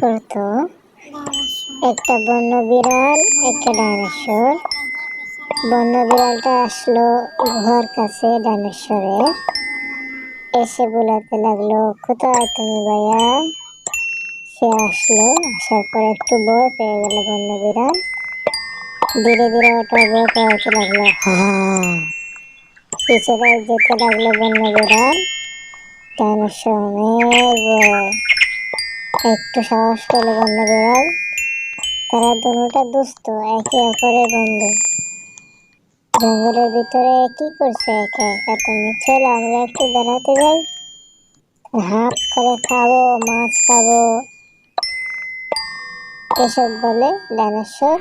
করতো একটা বন্য বিড়াল, একটা ডাইনোসর। বন্য বিড়ালটা আসলো গুহার কাছে ডাইনোসরের এসে বলাতে লাগল, কোথায় তুমি ভাইয়া? সে আসলো, আসার পর একটু ভয় পেয়ে গেল বন্য বিড়াল। ধীরে ধীরে ওটা ভয় পাওয়াতে লাগল পিছনে যেতে লাগল বন্য বিড়াল। ডাইনোসর অনেক বড় একটু সাহস পেলে বন্য বিড়াল তারা দুটা দুস্থ, একে অপরের বন্ধু। জঙ্গলের ভিতরে কি করছে একা? একা তুমি আমরা একটু বেড়াতে যাই? হাফ করে খাব, মাছ খাব। এসব বলে ডাইনোসর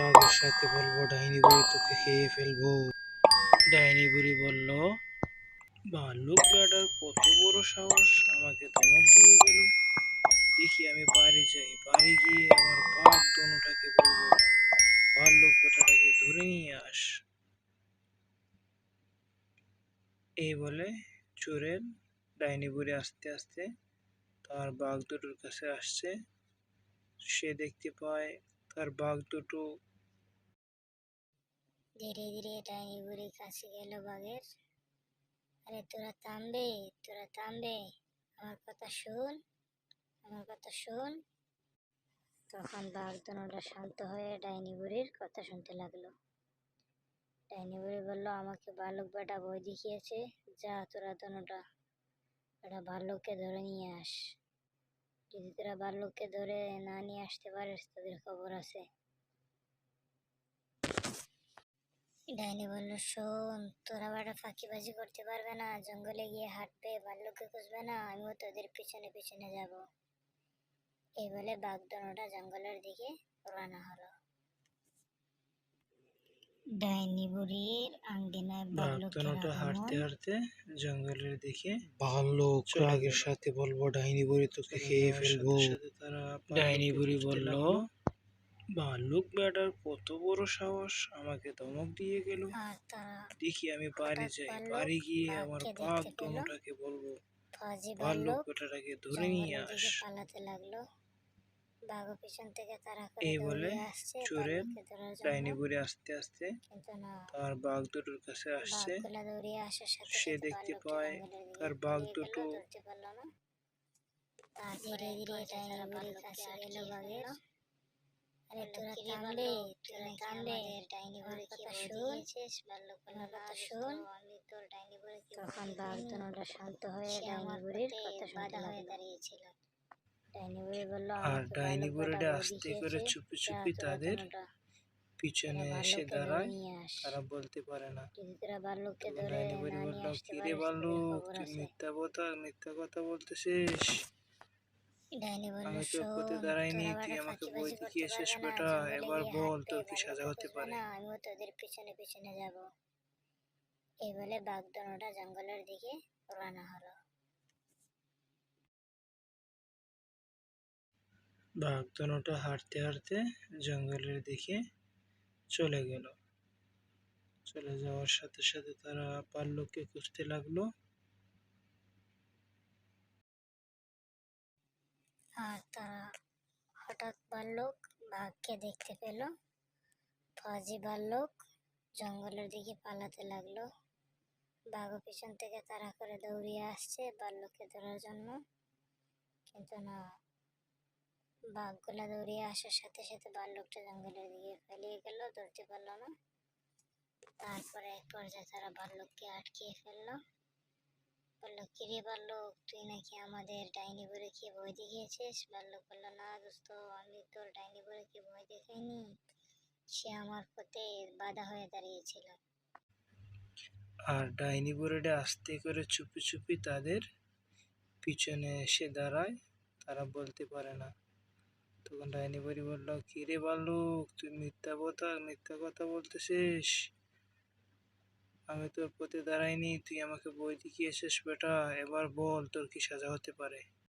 রাগের সাথে বলব, ডাইনি বুড়ি তোকে খেয়ে ফেলব। ডাইনি বুড়ি বলল ভাল্লুক বেটার কত বড় সাহস, আমাকে ধমক দিয়ে গেল। দেখি আমি বাড়ি যাই বাড়ি গিয়ে আমার বাঘ দনুটাকে বলব ভাল্লুক বেটাটাকে ধরে নিয়ে আস। এই বলে চোরের ডাইনি বুড়ি আস্তে আস্তে তার বাঘ দুটোর কাছে আসছে। সে দেখতে পায় তার বাঘ দুটো ধীরে ধীরে ডাইনি বুড়ি কাছে গেল বাঘের। আরে তোরা থামবে তোরা থামবে আমার কথা শুন, আমার কথা শুন। তখন বাঘ দুটা শান্ত হয়ে ডাইনি বুড়ির কথা শুনতে লাগল। ডাইনি বুড়ি বলল, আমাকে বালক বেটা বই দেখিয়েছে, যা তোরা দুটা বেটা ভাল্লুককে ধরে নিয়ে আস। যদি তোরা ভাল্লুককে ধরে না নিয়ে আসতে পারিস, তোদের খবর আছে। ডাইনি বলল শোন তোরা বেটা ফাঁকিবাজি করতে পারবে না জঙ্গলে গিয়ে হাঁটবে ভাল্লুককে খুঁজবে না আমিও তোদের পিছনে পিছনে যাব। এই বলে বাঘ দনোটা জঙ্গলের দিকে রওনা হলো। ডাইনি বুড়ির আঙ্গিনায় বাঘ হাঁটতে হাঁটতে জঙ্গলের দিকে ভাল্লুক রাগের সাথে বলব ডাইনি বুড়ি তোকে খেয়ে ফেলব। ডাইনি বুড়ি বলল ভাল্লুক বেটার কত বড় সাহস আমাকে ধমক দিয়ে গেল। আর তারা দেখি আমি বাড়ি যাই বাড়ি গিয়ে আমার বাঘ দমটাকে বলব ফজি ভাল্লুক ভাল্লুক বেটাটাকে ধরে নিয়ে জঙ্গলের আস। দিকে পালাতে লাগল। বাঘও পিছন থেকে তারা করে এই বলে আসছে চোরের ভাল্লুককে ধরার জন্য। ডাইনি বুড়ি আস্তে আস্তে কিন্তু না। তার বাঘ দুটোর কাছে আসছে। বাঘগুলা দৌড়িয়ে আসার সাথে সে সাথে দেখতে ভাল্লুকটা পায় জঙ্গলের দিকে। তার বাঘ গেল, দুটো ধরতে পারল না। তার ধীরে ধীরে ডাইনি বুড়ির কাছে গেল। বাঘের আরে তোরা থামবে তোরা থামবে ডাইনি কথা শুন। ভাল্লুকের কথা শুন। তোর ডাইনি বুড়ি তখন বাঘ শান্ত হয়ে ডাইনি বুড়ির কথা শুনতে হয়ে দাঁড়িয়েছিল। ডাইনি বুড়ি বলল আর ডাইনি বুড়িটা আস্তে করে চুপি চুপি তাদের পিছনে এসে দাঁড়ায়। তারা বলতে পারে না। ডাইনি বুড়ি বলল নিয়ে আসতে কি রে পারিস তোদের তুই মিথ্যা কথা মিথ্যা কথা বলতেছিস? আমি তোর পথে দাঁড়াইনি তুই আমাকে বই করতে দেখিয়েছিস বেটা? এবার বল তোর কি সাজা হতে পারে না, আমিও তোদের পিছনে পিছনে যাব। এই বলে জঙ্গলের দিকে রওনা হলো। বাঘ দনোটা হাঁটতে হাঁটতে জঙ্গলের দিকে চলে গেল। চলে যাওয়ার সাথে সাথে তারা পাল্লুককে খুঁজতে লাগল আর তারা হঠাৎ ভাল্লুক বাঘকে দেখতে পেল। ফজি ভাল্লুক জঙ্গলের দিকে পালাতে লাগল। বাঘও পিছন থেকে তাড়া করে দৌড়িয়ে আসছে ভাল্লুককে ধরার জন্য। কিন্তু না, বাঘগুলা দৌড়িয়ে আসার সাথে সাথে ভাল্লুকটা জঙ্গলের দিকে পালিয়ে গেল, ধরতে পারল না। তারপরে এক পর্যায়ে তারা ভাল্লুককে আটকিয়ে ফেলল। কিরে ভাল্লুক তুই নাকি আমাদের ডাইনি বুড়িকে ভয় দেখিয়েছিস? ভাল্লুক বলল, না দোস্ত, আমি তোর ডাইনি বলে বুড়িকে ভয় দেখাইনি? সে আমার পথে বাধা হয়ে দাঁড়িয়েছিল। আর ডাইনি বুড়িটা আস্তে করে চুপি চুপি তাদের পিছনে এসে দাঁড়ায়, তারা বলতে পারে না। তখন ডাইনি বুড়ি বলল কি রে ভাল্লুক তুই মিথ্যা কথা মিথ্যা কথা বলতেছিস? আমি তোর পথে দাঁড়াইনি তুই আমাকে বই দেখিয়েছিস বেটা, এবার বল তোর কি সাজা হতে পারে।